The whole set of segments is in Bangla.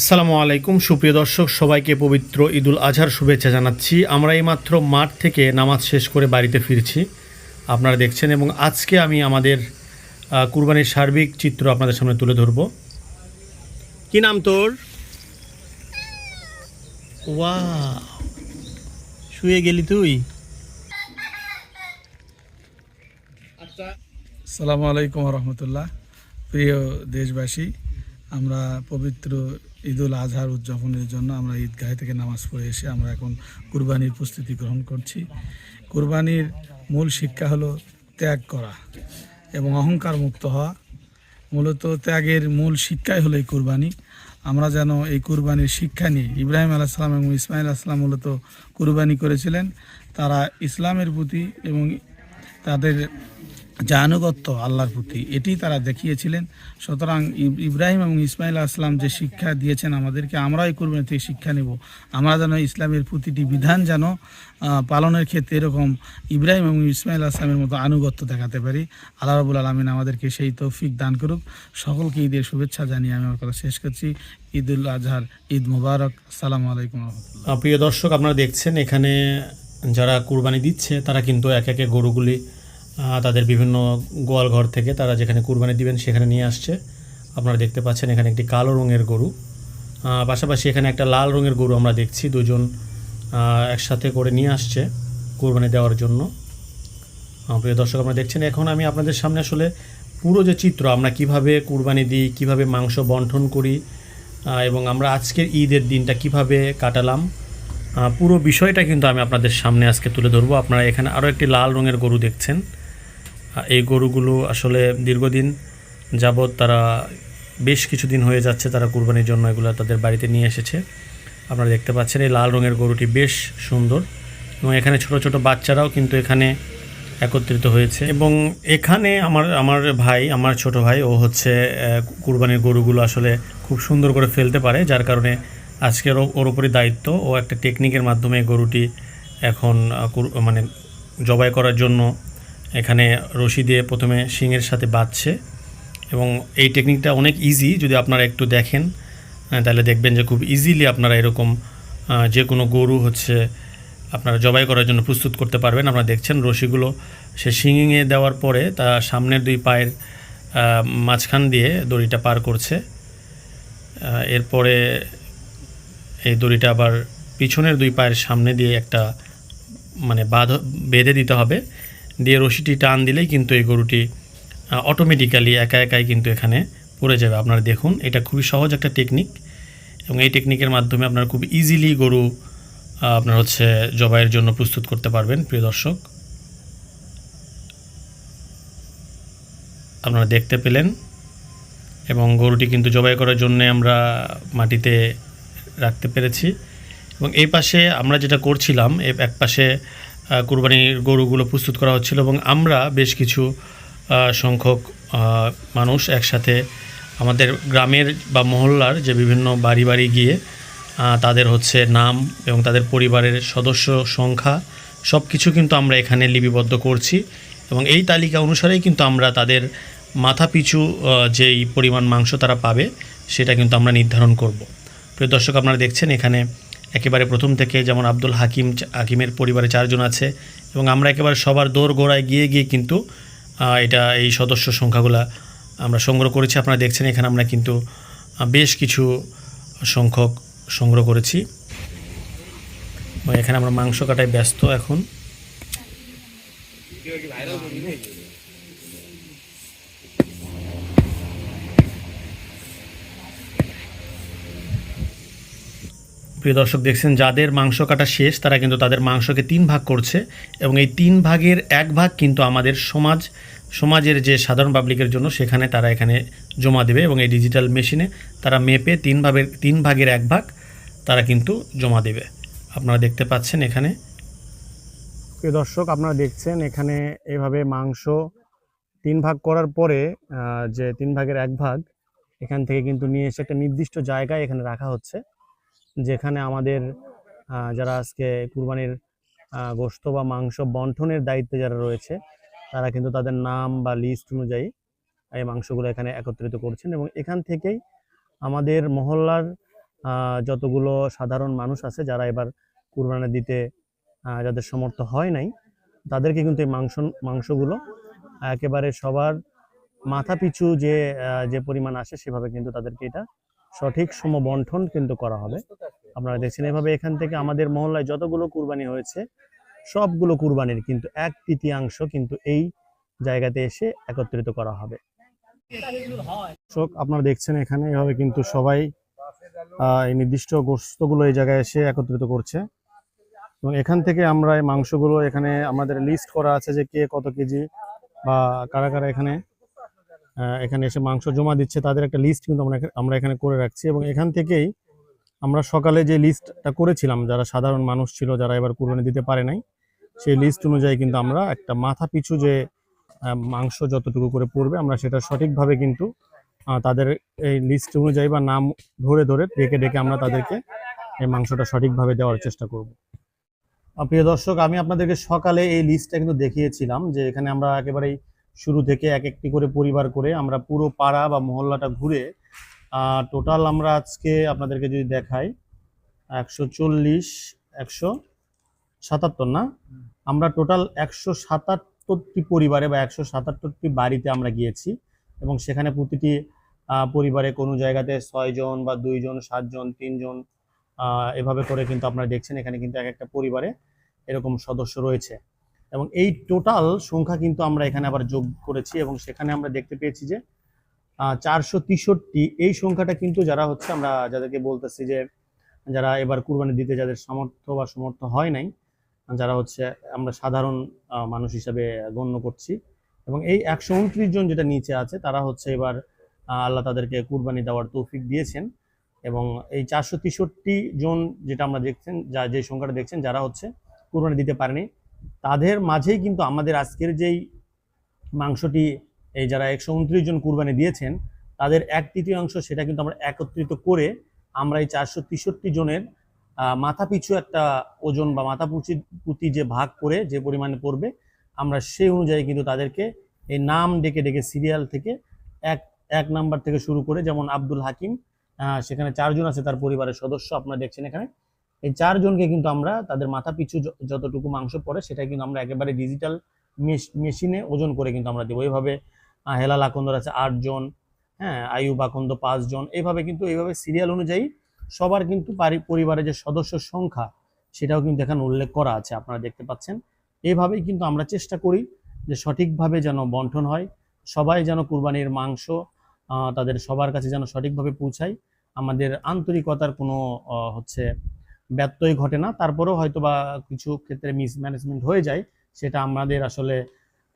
আসসালামু আলাইকুম। সুপ্রিয় দর্শক, সবাইকে পবিত্র ঈদুল আজহার শুভেচ্ছা জানাচ্ছি। আমরা এইমাত্র মাঠ থেকে নামাজ শেষ করে বাড়িতে ফিরছি। আপনারা দেখছেন এবং আজকে আমি আমাদের কুরবানির সার্বিক চিত্র আপনাদের সামনে তুলে ধরব। কি নাম তোর? ওয়া শুয়ে গেলি তুই? সালামু আলাইকুম রহমতুল্লাহ। প্রিয় দেশবাসী, আমরা পবিত্র ঈদুল আজহার উদযাপনের জন্য আমরা ঈদগাহ থেকে নামাজ পড়ে এসে আমরা এখন কুরবানির প্রস্তুতি গ্রহণ করছি। কুরবানির মূল শিক্ষা হলো ত্যাগ করা এবং অহংকার মুক্ত হওয়া। মূলত ত্যাগের মূল শিক্ষাই হলো এই কুরবানি। আমরা যেন এই কুরবানির শিক্ষা নিয়ে ইব্রাহিম আলাইসালাম এবং ইসমাইল আসলাম মূলত কুরবানি করেছিলেন। তারা ইসলামের প্রতি এবং তাদের যে আনুগত্য আল্লাহর প্রতি। এটি তারা দেখিয়েছিলেন। সুতরাং ইব্রাহিম এবং ইসমাইল আসলাম যে শিক্ষা দিয়েছেন আমাদেরকে আমরাও এই কুরবানি থেকে শিক্ষা নেব। আমরা যেন ইসলামের প্রতিটি বিধান যেন পালনের ক্ষেত্রে এরকম ইব্রাহিম এবং ইসমাইল আসলামের মতো আনুগত্য দেখাতে পারি। আল্লাহ রাবুল আলমিন আমাদেরকে সেই তৌফিক দান করুক। সকলকে ঈদের শুভেচ্ছা জানিয়ে আমি আমার কথা শেষ করছি। ঈদুল আজহার ঈদ মুবারক। সালাম আলাইকুম প্রিয় দর্শক, আপনারা দেখছেন এখানে যারা কুরবানি দিচ্ছে, তারা কিন্তু এক একে গরুগুলি তাদের বিভিন্ন গোয়াল ঘর থেকে তারা যেখানে কুরবানি দিবেন সেখানে নিয়ে আসছে। আপনারা দেখতে পাচ্ছেন এখানে একটি কালো রঙের গরু। পাশাপাশি এখানে একটা লাল রঙের গরু আমরা দেখছি। দুজন একসাথে করে নিয়ে আসছে কুরবানি দেওয়ার জন্য। প্রিয় দর্শক, আপনারা দেখছেন, এখন আমি আপনাদের সামনে আসলে পুরো যে চিত্র, আমরা কীভাবে কুরবানি দিই, কীভাবে মাংস বন্টন করি এবং আমরা আজকের ঈদের দিনটা কীভাবে কাটালাম পুরো বিষয়টা কিন্তু আমি আপনাদের সামনে আজকে তুলে ধরবো। আপনারা এখানে আরও একটি লাল রঙের গরু দেখছেন। এই গরুগুলো আসলে দীর্ঘদিন যাবৎ তারা বেশ কিছুদিন হয়ে যাচ্ছে তারা কুরবানির জন্য, এগুলো তাদের বাড়িতে নিয়ে এসেছে। আপনারা দেখতে পাচ্ছেন এই লাল রঙের গরুটি বেশ সুন্দর এবং এখানে ছোট ছোট বাচ্চারাও কিন্তু এখানে একত্রিত হয়েছে। এবং এখানে আমার আমার ভাই, আমার ছোট ভাই, ও হচ্ছে কুরবানির গরুগুলো আসলে খুব সুন্দর করে ফেলতে পারে, যার কারণে আজকের ওর উপরই দায়িত্ব। ও একটা টেকনিকের মাধ্যমে গরুটি এখন মানে জবাই করার জন্য এখানে রশি দিয়ে প্রথমে শিংয়ের সাথে বাঁধছে। এবং এই টেকনিকটা অনেক ইজি যদি আপনারা একটু দেখেন তাহলে দেখবেন যে খুব ইজিলি আপনারা এরকম যে কোনো গরু হচ্ছে, আপনারা জবাই করার জন্য প্রস্তুত করতে পারবেন। আপনারা দেখছেন রশিগুলো, সে শিঙিংয়ে দেওয়ার পরে তার সামনের দুই পায়ের মাঝখান দিয়ে দড়িটা পার করছে। এরপরে এই দড়িটা আবার পিছনের দুই পায়ের সামনে দিয়ে একটা মানে বাঁধ বেঁধে দিতে হবে। দিয়ে রশিটি টান দিলেই কিন্তু এই গরুটি অটোমেটিক্যালি একা একাই কিন্তু এখানে পড়ে যাবে। আপনারা দেখুন, এটা খুবই সহজ একটা টেকনিক এবং এই টেকনিকের মাধ্যমে আপনারা খুব ইজিলি গরু আপনার হচ্ছে জবাইয়ের জন্য প্রস্তুত করতে পারবেন, প্রিয় দর্শক। আপনারা দেখতে পেলেন এবং গরুটি কিন্তু জবাই করার জন্য আমরা মাটিতে রাখতে পেরেছি। এবং এই পাশে আমরা যেটা করছিলাম এক পাশে কুরবানির গরুগুলো প্রস্তুত করা হচ্ছিল এবং আমরা বেশ কিছু সংখ্যক মানুষ একসাথে আমাদের গ্রামের বা মহল্লার যে বিভিন্ন বাড়ি বাড়ি গিয়ে তাদের হচ্ছে নাম এবং তাদের পরিবারের সদস্য সংখ্যা সব কিছু কিন্তু আমরা এখানে লিপিবদ্ধ করছি এবং এই তালিকা অনুসারেই কিন্তু আমরা তাদের মাথা পিছু যেই পরিমাণ মাংস তারা পাবে সেটা কিন্তু আমরা নির্ধারণ করব। প্রিয় দর্শক, আপনারা দেখছেন এখানে একেবারে প্রথম থেকে যেমন আব্দুল হাকিম, হাকিমের পরিবারে চারজন আছে এবং আমরা একেবারে সবার দৌড় গোড়ায় গিয়ে গিয়ে কিন্তু এটা এই সদস্য সংখ্যাগুলা আমরা সংগ্রহ করেছি। আপনারা দেখছেন এখানে আমরা কিন্তু বেশ কিছু সংখ্যক সংগ্রহ করেছি। এখানে আমরা মাংস কাটায় ব্যস্ত এখন। প্রিয় দর্শক, দেখছেন যাদের মাংস কাটা শেষ, তারা কিন্তু তাদের মাংসকে তিন ভাগ করছে এবং এই তিন ভাগের এক ভাগ কিন্তু আমাদের সমাজ, সমাজের যে সাধারণ পাবলিকের জন্য সেখানে তারা এখানে জমা দেবে এবং এই ডিজিটাল মেশিনে তারা মেপে তিন ভাগের তিন ভাগের এক ভাগ তারা কিন্তু জমা দেবে। আপনারা দেখতে পাচ্ছেন এখানে। প্রিয় দর্শক, আপনারা দেখছেন এখানে এভাবে মাংস তিন ভাগ করার পরে যে তিন ভাগের এক ভাগ এখান থেকে কিন্তু নিয়ে এসে একটা নির্দিষ্ট জায়গায় এখানে রাখা হচ্ছে। যেখানে আমাদের যারা আজকে কুরবানির গোশত বা মাংস বন্টনের দায়িত্বে যারা রয়েছে, তারা কিন্তু তাদের নাম বা লিস্ট অনুযায়ী এই মাংসগুলো এখানে একত্রিত করছেন এবং এখান থেকেই আমাদের মহল্লার যতগুলো সাধারণ মানুষ আছে যারা এবার কুরবানি দিতে যাদের সমর্থ হয় নাই, তাদেরকে কিন্তু এই মাংস, মাংসগুলো একেবারে সবার মাথা পিছু যে যে পরিমাণ আসে সেভাবে কিন্তু তাদেরকে এটা সঠিক সম বন্টন কিন্তু করা হবে। আপনারা দেখছেন এভাবে এখান থেকে আমাদের মহল্লায় যতগুলো কুরবানি হয়েছে, সবগুলো কুরবানির কিন্তু এক তৃতীয়াংশ কিন্তু এই জায়গাতে এসে একত্রিত করা হবে। আপনারা দেখছেন এখানে এভাবে কিন্তু সবাই এই নির্দিষ্ট গোস্তগুলো এই জায়গায় এসে একত্রিত করছে। এবং এখান থেকে আমরা এই মাংসগুলো এখানে আমাদের লিস্ট করা আছে যে কে কত কেজি বা কারা কারা এখানে এখানে এসে মাংস জমা দিচ্ছে, তাদের একটা লিস্ট কিন্তু আমরা আমরা এখানে করে রাখছি এবং এখান থেকেই আমরা সকালে যে লিস্টটা করেছিলাম, যারা সাধারণ মানুষ ছিল, যারা এবার কুরবানি দিতে পারে নাই, সেই লিস্ট অনুযায়ী কিন্তু আমরা একটা মাথা পিছু যে মাংস যতটুকু করে পড়বে, আমরা সেটা সঠিকভাবে কিন্তু তাদের এই লিস্ট অনুযায়ী বা নাম ধরে ধরে ডেকে ডেকে আমরা তাদেরকে এই মাংসটা সঠিকভাবে দেওয়ার চেষ্টা করব। প্রিয় দর্শক, আমি আপনাদেরকে সকালে এই লিস্টটা কিন্তু দেখিয়েছিলাম যে এখানে আমরা একেবারেই শুরু থেকে এক একটি করে পরিবার করে আমরা পুরো পাড়া বা মহল্লাটা ঘুরে টোটাল আমরা আজকে আপনাদেরকে যদি দেখাই, একশো চল্লিশ, একশো সাতাত্তর না? আমরা টোটাল একশো সাতাত্তরটি পরিবারে বা একশো সাতাত্তরটি বাড়িতে আমরা গিয়েছি এবং সেখানে প্রতিটি পরিবারে কোনো জায়গাতে ছয়জন বা দুইজন, সাতজন, তিনজন এভাবে করে কিন্তু আপনারা দেখছেন, এখানে কিন্তু এক একটা পরিবারে এরকম সদস্য রয়েছে। এবং এই টোটাল সংখ্যা কিন্তু আমরা এখানে আবার যোগ করেছি এবং সেখানে আমরা দেখতে পেয়েছি যে চারশো তেষট্টি, এই সংখ্যাটা কিন্তু যারা হচ্ছে আমরা যাদেরকে বলতেছি যে, যারা এবার কুরবানি দিতে যাদের সামর্থ্য বা সমর্থ হয় নাই, যারা হচ্ছে আমরা সাধারণ মানুষ হিসাবে গণ্য করছি এবং এই একশো উনত্রিশ জন যেটা নিচে আছে তারা হচ্ছে এবার আল্লাহ তাদেরকে কুরবানি দেওয়ার তৌফিক দিয়েছেন এবং এই চারশো তেষট্টি জন যেটা আমরা দেখছেন, যা যে সংখ্যাটা দেখছেন, যারা হচ্ছে কুরবানি দিতে পারেনি তাদের মাঝেই কিন্তু আমাদের আজকের যেই মাংসটি, এই যারা একশো উনত্রিশ জন কুরবানি দিয়েছেন, তাদের এক তৃতীয়াংশ সেটা কিন্তু আমরা একত্রিত করে আমরা এই চারশো তেষট্টি জনের মাথা পিছু একটা ওজন বা মাথা পুচি, পুঁতি যে ভাগ করে যে পরিমাণে পড়বে, আমরা সেই অনুযায়ী কিন্তু তাদেরকে এই নাম ডেকে ডেকে সিরিয়াল থেকে এক এক নাম্বার থেকে শুরু করে যেমন আব্দুল হাকিম সেখানে চারজন আছে তার পরিবারের সদস্য, আপনারা দেখছেন এখানে। এই চারজনকে কিন্তু আমরা তাদের মাথা পিছু যতটুকু মাংস পড়ে সেটা কিন্তু আমরা একেবারে ডিজিটাল মেশিনে ওজন করে কিন্তু আমরা দেবো। এইভাবে হেলাল আকন্দর আছে আটজন হ্যাঁ আয়ুব আকন্দ পাঁচজন এইভাবে কিন্তু এইভাবে সিরিয়াল অনুযায়ী সবার কিন্তু পারি- পরিবারের যে সদস্য সংখ্যা, সেটাও কিন্তু এখানে উল্লেখ করা আছে, আপনারা দেখতে পাচ্ছেন। এইভাবেই কিন্তু আমরা চেষ্টা করি যে সঠিকভাবে যেন বন্টন হয়, সবাই যেন কুরবানির মাংস তাদের সবার কাছে যেন সঠিকভাবে পৌঁছায়। আমাদের আন্তরিকতার কোনো হচ্ছে ব্যত্যয় ঘটে না, তারপরেও হয়তো বা কিছু ক্ষেত্রে মিসম্যানেজমেন্ট হয়ে যায়, সেটা আমাদের আসলে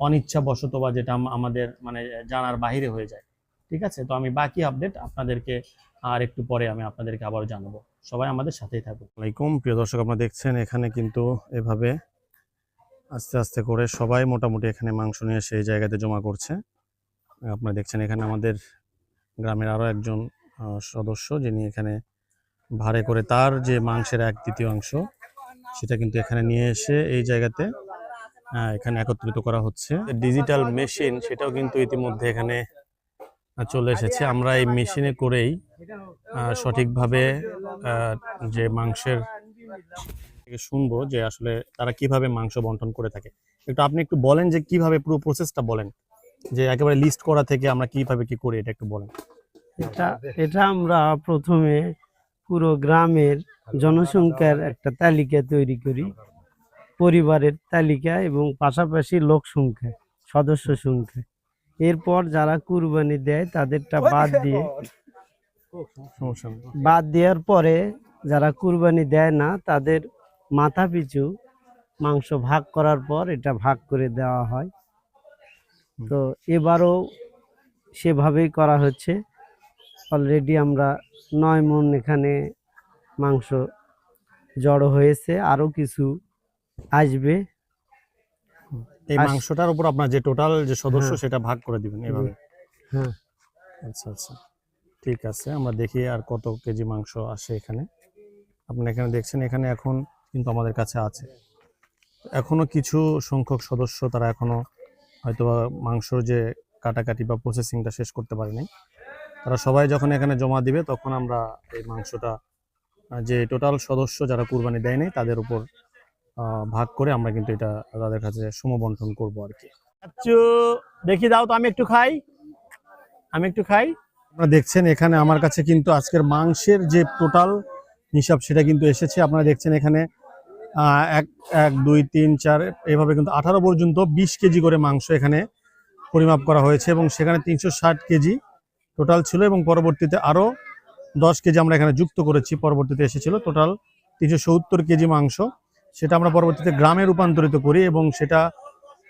অনিচ্ছা বশত বা যেটা আমাদের মানে জানার বাইরে হয়ে যায়। ঠিক আছে? তো আমি বাকি আপডেট আপনাদেরকে আর একটু পরে আমি আপনাদেরকে আবার জানাব। সবাই আমাদের সাথেই থাকুন। আলাইকুম প্রিয় দর্শক, আপনারা দেখছেন এখানে কিন্তু এভাবে আস্তে আস্তে করে সবাই মোটামুটি এখানে মাংস নিয়ে সেই জায়গাতে জমা করছে। আপনারা দেখছেন এখানে আমাদের গ্রামের আরও একজন সদস্য যিনি এখানে ভাড়ে করে তার যে মাংসের এক তৃতীয়াংশ সেটা কিন্তু এখানে নিয়ে এসে এই জায়গাতে এখানে একত্রিত করা হচ্ছে। ডিজিটাল মেশিন, সেটাও কিন্তু ইতিমধ্যে এখানে চলে এসেছে। আমরা এই মেশিনে করেই সঠিকভাবে যে মাংসের থেকে শুনব যে আসলে তারা কীভাবে মাংস বন্টন করে থাকে। একটু আপনি একটু বলেন যে কীভাবে পুরো প্রসেসটা বলেন, যে একেবারে লিস্ট করা থেকে আমরা কীভাবে কি করি, এটা একটু বলেন। এটা এটা আমরা প্রথমে পুরো গ্রামের জনসংখ্যার একটা তালিকা তৈরি করি। পরিবারের তালিকা এবং পাশাপাশি লোক সংখ্যা সদস্য সংখ্যা। এরপর যারা কুরবানি দেয় তাদেরটা বাদ দিয়ে বাদ দেওয়ার পরে যারা কুরবানি দেয় না তাদের মাথা পিছু মাংস ভাগ করার পর এটা ভাগ করে দেওয়া হয়। তো এবারও সেভাবেই করা হচ্ছে। অলরেডি আমরা নয় মন এখানে মাংস জড়ো হয়েছে আরও কিছু আসবে। এই মাংসটার উপর আপনার যে টোটাল যে সদস্য হ্যাঁ। সেটা ভাগ করে দিবেন এভাবে? হ্যাঁ। আচ্ছা আচ্ছা। ঠিক আছে আমরা দেখি আর কত কেজি মাংস আসে এখানে। আপনি এখানে দেখছেন এখানে এখন কিন্তু আমাদের কাছে আছে। এখনও কিছু সংখ্যক সদস্য তারা এখনও হয়তো বা মাংসর যে কাটাকাটি বা প্রসেসিংটা শেষ করতে পারেনি। তারা সবাই যখন এখানে জমা দিবে তখন আমরা এই মাংসটা যে টোটাল সদস্য যারা কুরবানি দেয় নাই তাদের উপর ভাগ করে আমরা কিন্তু এটা তাদের কাছে সমবন্টন করব আর কি। দেখি দাও তো আমি একটু খাই। আমি একটু খাই। আপনারা দেখছেন এখানে আমার কাছে কিন্তু আজকের মাংসের যে টোটাল হিসাব সেটা কিন্তু এসেছে। আপনারা দেখছেন এখানে এক এক দুই তিন চার এভাবে কিন্তু আঠারো পর্যন্ত বিশ কেজি করে মাংস এখানে পরিমাপ করা হয়েছে এবং সেখানে তিনশো ষাট কেজি টোটাল ছিল এবং পরবর্তীতে আরও দশ কেজি আমরা এখানে যুক্ত করেছি, পরবর্তীতে এসেছিল। টোটাল তিনশো সত্তর কেজি মাংস। সেটা আমরা পরবর্তীতে গ্রামে রূপান্তরিত করি এবং সেটা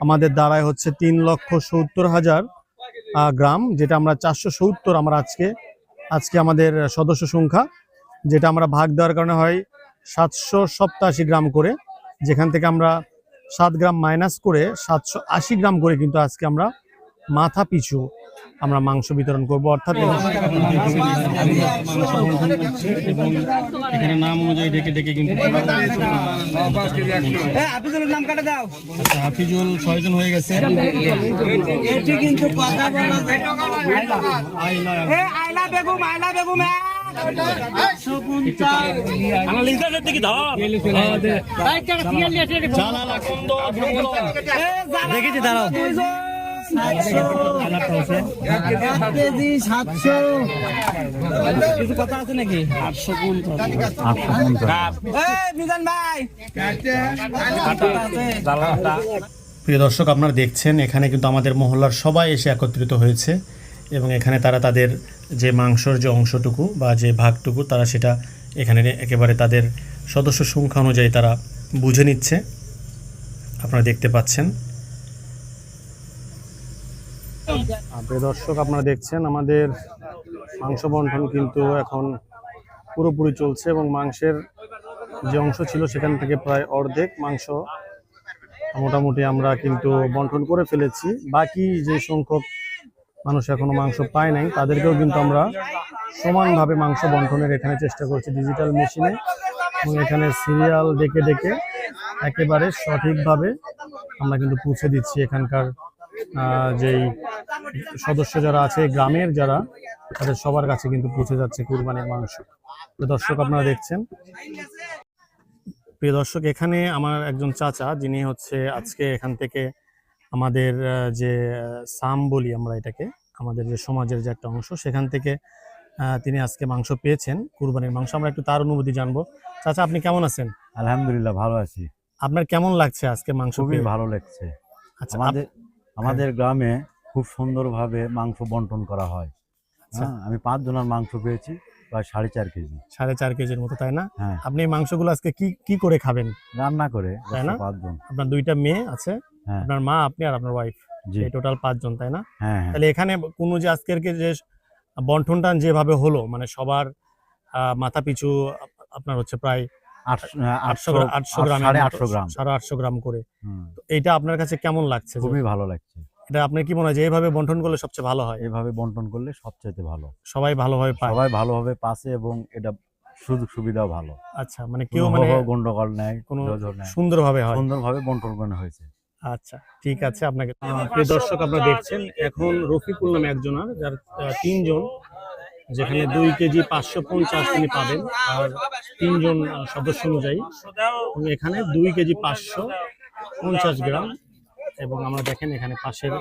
আমাদের দ্বারায় হচ্ছে তিন লক্ষ সত্তর হাজার গ্রাম, যেটা আমরা চারশো সত্তর আমরা আজকে আজকে আমাদের সদস্য সংখ্যা, যেটা আমরা ভাগ দেওয়ার কারণে হয় সাতশো সপ্তাশি গ্রাম করে, যেখান থেকে আমরা সাত গ্রাম মাইনাস করে সাতশো আশি গ্রাম করে কিন্তু আজকে আমরা মাথা পিছু আমরা মাংস বিতরণ করব অর্থাৎ এখানে নাম অনুযায়ী ডেকে ডেকে কিন্তু হাফিজুলের নাম কাটে দাও। হাফিজুল ছয়জন হয়ে গেছে। আইলা, বেগম আইলা বেগম। দেখেছি দাঁড়াও। কেজি সাতশো। কিছু কথা আছে নাকি? আটশো মিজান ভাই। প্রিয় দর্শক আপনারা দেখছেন এখানে কিন্তু আমাদের মহল্লার সবাই এসে একত্রিত হয়েছে এবং এখানে তারা তাদের যে মাংসর যে অংশটুকু বা যে ভাগটুকু তারা সেটা এখানে একেবারে তাদের সদস্য সংখ্যা অনুযায়ী তারা বুঝে নিচ্ছে। আপনারা দেখতে পাচ্ছেন আর প্রিয় দর্শক, আপনারা দেখছেন আমাদের মাংস বন্টন কিন্তু এখন পুরোপুরি চলছে এবং মাংসের যে অংশ ছিল সেখান থেকে প্রায় অর্ধেক মাংস মোটামুটি আমরা কিন্তু বন্টন করে ফেলেছি। বাকি যে সংখ্যক মানুষ এখনও মাংস পায় নাই, তাদেরকেও কিন্তু আমরা সমানভাবে মাংস বন্টনের এখানে চেষ্টা করছি ডিজিটাল মেশিনে এবং এখানে সিরিয়াল ডেকে ডেকে একেবারে সঠিকভাবে আমরা কিন্তু পৌঁছে দিচ্ছি এখানকার যেই সদস্য যারা আছে গ্রামের যারা তাদের সবার কাছে কিন্তু পৌঁছে যাচ্ছে কুরবানির মাংস। দর্শক আপনারা দেখছেন। প্রিয় দর্শক এখানে আমার একজন চাচা যিনি হচ্ছে আজকে এখান থেকে আমাদের যে সাম বলি আমরা এটাকে আমাদের যে সমাজের যে একটা অংশ সেখান থেকে তিনি আজকে মাংস পেয়েছেন কুরবানির মাংস। আমরা একটু তার অনুভূতি জানব। চাচা আপনি কেমন আছেন? আলহামদুলিল্লাহ ভালো আছি। আপনার কেমন লাগছে আজকে মাংস খুবই ভালো লাগছে। আচ্ছা আমাদের আমাদের গ্রামে খুব সুন্দরভাবে মাংস বন্টন করা হয়। আচ্ছা। হ্যাঁ, আমি পাঁচ জনের মাংস পেয়েছি প্রায় সাড়ে চার কেজি। সাড়ে চার কেজির মতো তাই না? হ্যাঁ। আপনি এই মাংসগুলো আজকে কি কি করে খাবেন? রান্না করে তাই না? পাঁচজন। আপনার দুইটা মেয়ে আছে হ্যাঁ। আপনার মা আপনি আর আপনার ওয়াইফ এই টোটাল পাঁচজন তাই না? তাহলে এখানে কোনো যে আজকের কে যে বন্টনটা যেভাবে হলো মানে সবার মাথা পিছু আপনার হচ্ছে প্রায় আটশো গ্রাম। সাড়ে আটশো গ্রাম করে। এটা আপনার কাছে কেমন লাগছে? খুবই ভালো লাগছে। এটা আপনার কি মনে হয় যে এইভাবে বন্টন করলে সবচেয়ে ভালো হয়? এভাবে বন্টন করলে সবচাইতে ভালো। সবাই ভালোভাবে পায় সবাই ভালোভাবে পাশে এবং এটা সুযোগ সুবিধাও ভালো। আচ্ছা মানে কেউ মানে গন্ডগোল নেয় কোনো সুন্দরভাবে হয়। সুন্দরভাবে বন্টন করা হয়েছে। আচ্ছা ঠিক আছে আপনাকে প্রিয় দর্শক আপনারা দেখছেন এখন রফিকুল নামে একজনের যার তিনজন যেখানে দুই কেজি পাঁচশো পঞ্চাশ তিনি পাবেন আর তিনজন সদস্য অনুযায়ী। এখানে দুই কেজি পাঁচশো পঞ্চাশ গ্রাম এবং আমরা দেখেন এখানে পাশের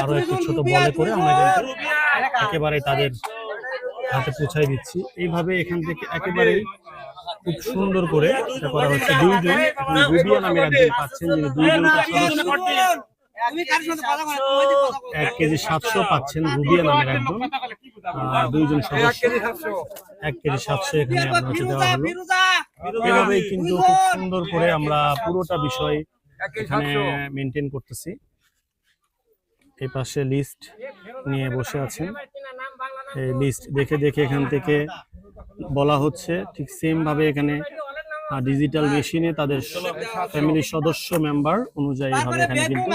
আরও একটু ছোট বলে করে আমরা কিন্তু একেবারে তাদের হাতে পৌঁছাই দিচ্ছি। এইভাবে এখান থেকে একেবারে খুব সুন্দর করে এটা করা হচ্ছে দুইজন এখন রুবিয়া নামের একজন পাচ্ছেন যিনি কথা বলো এক কেজি সাতশো পাচ্ছেন রুবিয়া নামের একজন। দুইজন সদস্য। এক কেজি সাতশো। এখানে হচ্ছে দেওয়া হলো। এভাবেই কিন্তু খুব সুন্দর করে আমরা পুরোটা বিষয় এখানে মেনটেন করতেছি। এই পাশে লিস্ট নিয়ে বসে আছেন। এই লিস্ট দেখে দেখে এখান থেকে বলা হচ্ছে ঠিক সেম ভাবে এখানে ডিজিটাল মেশিনে তাদের ফ্যামিলির সদস্য মেম্বার অনুযায়ী হবে এখানে কিন্তু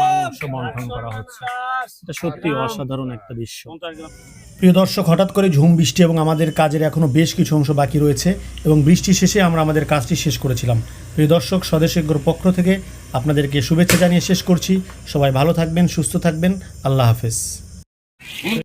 মাংস বন্টন করা হচ্ছে। এটা সত্যি অসাধারণ একটা দৃশ্য। প্রিয় দর্শক হঠাৎ করে ঝুম বৃষ্টি এবং আমাদের কাজের এখনও বেশ কিছু অংশ বাকি রয়েছে এবং বৃষ্টি শেষে আমরা আমাদের কাজটি শেষ করেছিলাম। প্রিয় দর্শক স্বদেশজ্ঞর পক্ষ থেকে আপনাদেরকে শুভেচ্ছা জানিয়ে শেষ করছি। সবাই ভালো থাকবেন সুস্থ থাকবেন। আল্লাহ হাফেজ।